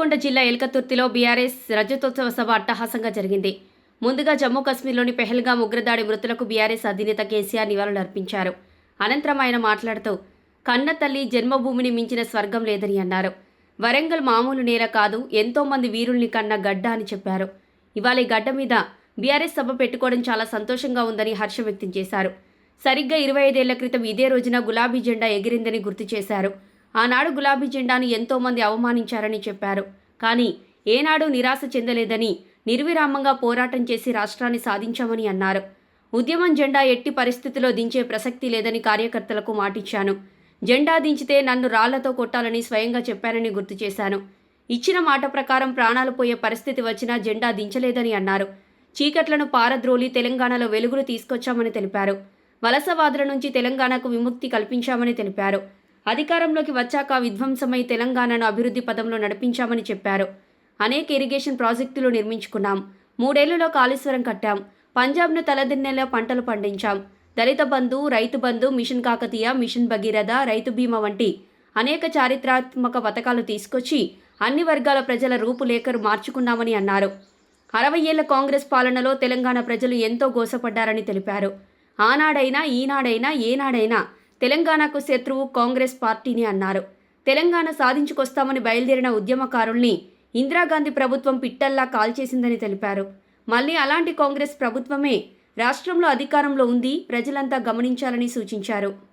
నల్గొండ జిల్లా ఎల్కతుర్తిలో బీఆర్ఎస్ రజతోత్సవ సభ అట్టహాసంగా జరిగింది. ముందుగా జమ్మూ కశ్మీర్లోని పెహల్గాం ఉగ్రదాడి మృతులకు బీఆర్ఎస్ అధినేత కేసీఆర్ నివాళులర్పించారు అనంతరం ఆయన మాట్లాడుతూ కన్న తల్లి జన్మభూమిని మించిన స్వర్గం లేదని అన్నారు. వరంగల్ మామూలు నేల కాదు ఎంతో మంది వీరుల్ని కన్న గడ్డ అని చెప్పారు. ఇవాళ ఈ గడ్డ మీద బీఆర్ఎస్ సభ పెట్టుకోవడం చాలా సంతోషంగా ఉందని హర్షం వ్యక్తం చేశారు. సరిగ్గా ఇరవై ఐదేళ్ళ క్రితం ఇదే రోజున గులాబీ జెండా ఎగిరిందని గుర్తు చేశారు. ఆనాడు గులాబీ జెండాను ఎంతోమంది అవమానించారని చెప్పారు. కానీ ఏనాడు నిరాశ చెందలేదని నిర్విరామంగా పోరాటం చేసి రాష్ట్రాన్ని సాధించామని అన్నారు. ఉద్యమం జెండా ఎట్టి పరిస్థితిలో దించే ప్రసక్తి లేదని కార్యకర్తలకు మాటిచ్చాను. జెండా దించితే నన్ను రాళ్ళతో కొట్టాలని స్వయంగా చెప్పానని గుర్తు చేశాను. ఇచ్చిన మాట ప్రకారం ప్రాణాలు పోయే పరిస్థితి వచ్చినా జెండా దించలేదని అన్నారు. చీకట్లను పారద్రోలి తెలంగాణలో వెలుగులు తీసుకొచ్చామని తెలిపారు. వలసవాదుల నుంచి తెలంగాణకు విముక్తి కల్పించామని తెలిపారు. అధికారంలోకి వచ్చాక విధ్వంసమై తెలంగాణను అభివృద్ధి పదంలో నడిపించామని చెప్పారు. అనేక ఇరిగేషన్ ప్రాజెక్టులు నిర్మించుకున్నాం. మూడేళ్ళలో కాళేశ్వరం కట్టాం. పంజాబ్ను తలదిన్నెలా పంటలు పండించాం. దళిత బంధు రైతు బంధు మిషన్ కాకతీయ మిషన్ భగీరథ రైతు బీమా వంటి అనేక చారిత్రాత్మక పథకాలు తీసుకొచ్చి అన్ని వర్గాల ప్రజల రూపులేఖరు మార్చుకున్నామని అన్నారు. అరవై ఏళ్ళ కాంగ్రెస్ పాలనలో తెలంగాణ ప్రజలు ఎంతో గోసపడ్డారని తెలిపారు. ఆనాడైనా ఈనాడైనా ఏనాడైనా తెలంగాణకు శత్రువు కాంగ్రెస్ పార్టీని అన్నారు. తెలంగాణ సాధించుకొస్తామని బయలుదేరిన ఉద్యమకారుల్ని ఇందిరాగాంధీ ప్రభుత్వం పిట్టల్లా కాల్చేసిందని తెలిపారు. మళ్ళీ అలాంటి కాంగ్రెస్ ప్రభుత్వమే రాష్ట్రంలో అధికారంలో ఉంది ప్రజలంతా గమనించాలని సూచించారు.